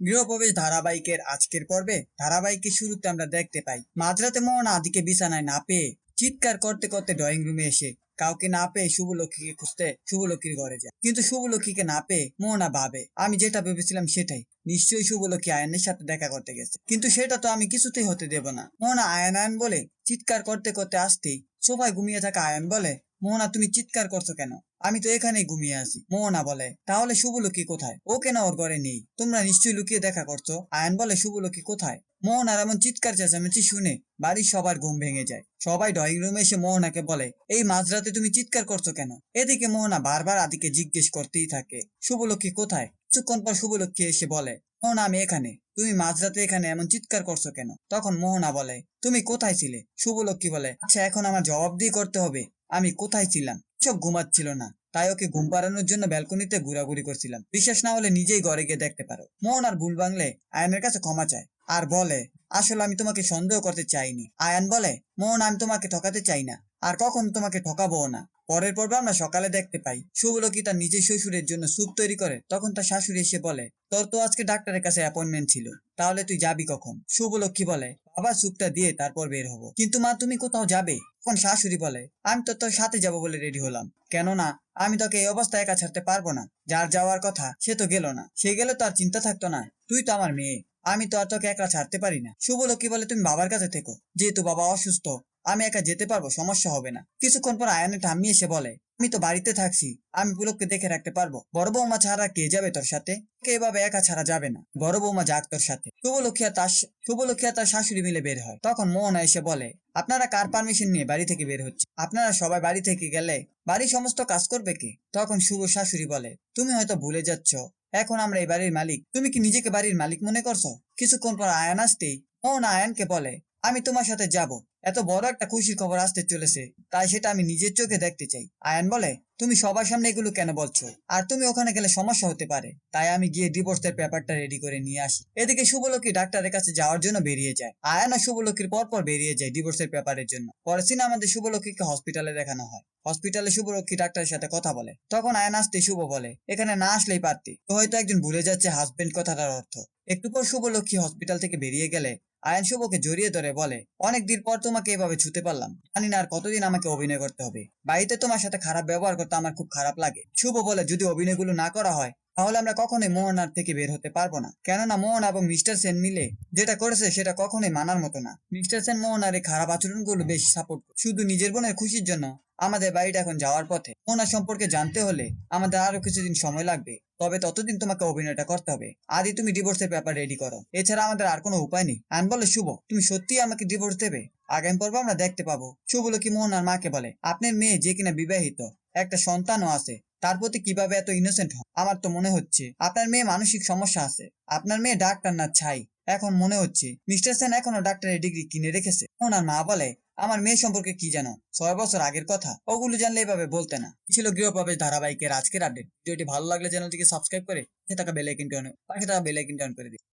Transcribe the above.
গৃহপ্রবেশ ধারাবাহিকের আজকের পর্বে ধারাবাহিকের শুরুতে আমরা দেখতে পাই, মাঝরাতে মোহনা আদিকে বিছানায় না পেয়ে চিৎকার করতে করতে ড্রয়িং রুমে এসে কাউকে না পেয়ে শুভলক্ষ্মীকে খুঁজতে শুভলক্ষ্মীর ঘরে যায়। কিন্তু শুভলক্ষ্মীকে না পেয়ে মোহনা ভাবে। আমি যেটা ভেবেছিলাম সেটাই। নিশ্চয়ই শুভলক্ষ্মী আয়নের সাথে দেখা করতে গেছে। কিন্তু সেটা তো আমি কিছুতেই হতে দেব না। মোহনা আয়ন আয়ন বলে, চিৎকার করতে করতে আসতেই সোফায় ঘুমিয়ে থাকা আয়ন বলে মোহনা তুমি চিৎকার করছ কেন? আমি তো এখানেই ঘুমিয়ে আছি। মোহনা বলে, তাহলে শুভলক্ষ্মী কোথায়? ও কেন ওর ঘরে নেই। তোমরা নিশ্চয়ই লুকিয়ে দেখা করছ? আয়ন বলে, শুভলক্ষ্মী কোথায়? মোহনার এমন চিৎকার চেঁচামেচি শুনে বাড়ির সবার ঘুম ভেঙে যায়। সবাই ড্রয়িং রুমে এসে মোহনাকে বলে, এই মাঝরাতে তুমি চিৎকার করছ কেন? এদিকে মোহনা বারবার আদিকে জিজ্ঞেস করতেই থাকে, শুভলক্ষ্মী কোথায়? কিছুক্ষণ পর শুভলক্ষী এসে বলে, মোহনা, আমি এখানে। তুমি মাঝরাতে এখানে এমন চিৎকার করছ কেন? তখন মোহনা বলে, তুমি কোথায় ছিলে? শুভলক্ষ্মী বলে আচ্ছা এখন আমার জবাব দিয়ে করতে হবে। আমি কোথায় ছিলাম? সব ঘুমাচ্ছিল না। তাই ওকে ঘুম পাড়ানোর জন্য ব্যালকনিতে ঘোরাঘুরি করছিলাম। বিশ্বাস না হলে নিজেই ঘরে গিয়ে দেখতে পারো। মোহন আর ভুল বাংলে আয়নের কাছে ক্ষমা চায়। আর বলে, আসলে আমি তোমাকে সন্দেহ করতে চাইনি। আয়ান বলে মোহন আমি তোমাকে ঠকাতে চাই না। আর কখন তোমাকে ঠকাবো না? পরের পর্বে আমরা সকালে দেখতে পাই শুভলক্ষী তার নিজের শ্বশুরের জন্য স্যুপ তৈরি করে। তখন তার শাশুড়ি এসে বলে, তোর তো আজকে ডাক্তারের কাছে অ্যাপয়েন্টমেন্ট ছিল। তাহলে তুই যাবি কখন? শুভলক্ষী বলে বাবা স্যুপটা দিয়ে তারপর বের হব। কিন্তু মা, তুমি কোথাও যাবে? তখন শাশুড়ি বলে, আমি তো তোর সাথে যাব বলে রেডি হলাম। কেননা, আমি তোকে এই অবস্থায় একা ছাড়তে পারব না। যার যাওয়ার কথা, সে তো গেল না। সে গেলে তো আর চিন্তা থাকতো না। তুই তো আমার মেয়ে। আমি তো আর তোকে একা ছাড়তে পারি না। শুভলক্ষী বলে, তুমি বাবার কাছে থেকো। যেহেতু বাবা অসুস্থ, আমি একা যেতে পারব, সমস্যা হবে না। কিছুক্ষণ পর আয়নের ঠাম্মি এসে বলে আমি তো বাড়িতে থাকছি। আমি পুলককে দেখে রাখতে পারব। বড় বৌমা ছাড়া কে যাবে তোর সাথে? কে এভাবে একা ছাড়া যাবে না? বড় বৌমা যাক তোর সাথে। শুভলক্ষী আর তার শুভলক্ষী আর তার শাশুড়ি মিলে বের হয়। তখন মোহনা এসে বলে, আপনারা কার পারমিশন নিয়ে বাড়ি থেকে বের হচ্ছে আপনারা সবাই বাড়ি থেকে গেলে বাড়ির সমস্ত কাজ করবে কে? তখন শুভ শাশুড়ি বলে, তুমি হয়তো ভুলে যাচ্ছ। এখন আমরা এই বাড়ির মালিক। তুমি কি নিজেকে বাড়ির মালিক মনে করছ? কিছুক্ষণ পর আয়ান আসতেই মোহনা আয়ানকে বলে আমি তোমার সাথে যাব। এত বড় একটা খুশির খবর আসতে চলেছে, তাই সেটা আমি নিজের চোখে দেখতে চাই। আয়ান বলে, তুমি সবার সামনে এগুলো কেন বলছো? আর তুমি ওখানে গেলে সমস্যা হতে পারে। তাই আমি গিয়ে ডিভোর্সের পেপারটা রেডি করে নিয়ে আসি। এদিকে শুভলক্ষী ডাক্তারের কাছে যাওয়ার জন্য বেরিয়ে যায়। আয়ান আর শুভলক্ষীর পর পর বেরিয়ে যায় ডিভোর্সের পেপারের জন্য। পরে সিনে আমাদের শুভলক্ষীকে হসপিটালে দেখানো হয়। হসপিটালে শুভলক্ষী ডাক্তারের সাথে কথা বলে। তখন আয়ান আসতে শুভ বলে, এখানে না আসলেই পারতি। হয়তো একজন ভুলে যাচ্ছে হাজবেন্ড কথাটার অর্থ। একটু পর শুভলক্ষী হসপিটাল থেকে বেরিয়ে গেলে আয়ন শুভকে জড়িয়ে ধরে বলে অনেক দিন পর তোমাকে এভাবে ছুতে পারলাম। জানি না আর কতদিন আমাকে অভিনয় করতে হবে। বাড়িতে তোমার সাথে খারাপ ব্যবহার করতে আমার খুব খারাপ লাগে। শুভ বলে, যদি অভিনয়গুলো না করা হয়, তাহলে আমরা কখনোই মোহনার থেকে বের হতে পারব না। কেননা মোহন এবং মিস্টার সেন মিলে যেটা করেছে সেটা কখনোই মানার মতো না। মিস্টার সেন মোহনার এই খারাপ আচরণগুলো বেশ সাপোর্ট শুধু নিজের বোনের খুশির জন্য আমাদের বাড়িটা এখন যাওয়ার পথে। মোহনার সম্পর্কে জানতে হলে আমাদের আরও কিছুদিন সময় লাগবে। তবে ততদিন তোমাকে অভিনয়টা করতে হবে। আদি, তুমি ডিভোর্সের ব্যাপার রেডি করো। এছাড়া আমাদের আর কোনো উপায় নেই। আন বলে, শুভ, তুমি সত্যি আমাকে ডিভোর্স দেবে? আগামী পর্বে আমরা দেখতে পাবো। শুভলক্ষী মোহন আর মাকে বলে, আপনার মেয়ে যে কিনা বিবাহিত, একটা সন্তানও আছে, তার প্রতি কীভাবে এত ইনোসেন্ট হন আমার তো মনে হচ্ছে, আপনার মেয়ে মানসিক সমস্যা আছে। আপনার মেয়ে ডাক্তার না ছাই। এখন মনে হচ্ছে, মিস্টার সেন এখনও ডাক্তারের ডিগ্রি কিনে রেখেছে। ওনার মা বলে আমার মেয়ে সম্পর্কে কি জানো? ছয় বছর আগের কথা। ওগুলো জানলে এভাবে বলতে না। ছিল গৃহপ্রবেশ ধারাবাহিকের আজকের আপডেট ভিডিওটি ভালো লাগলে চ্যানেলটিকে সাবস্ক্রাইব করে সে থাকা বেল আইকনটি পাশে থাকা বেল অন করে দিন।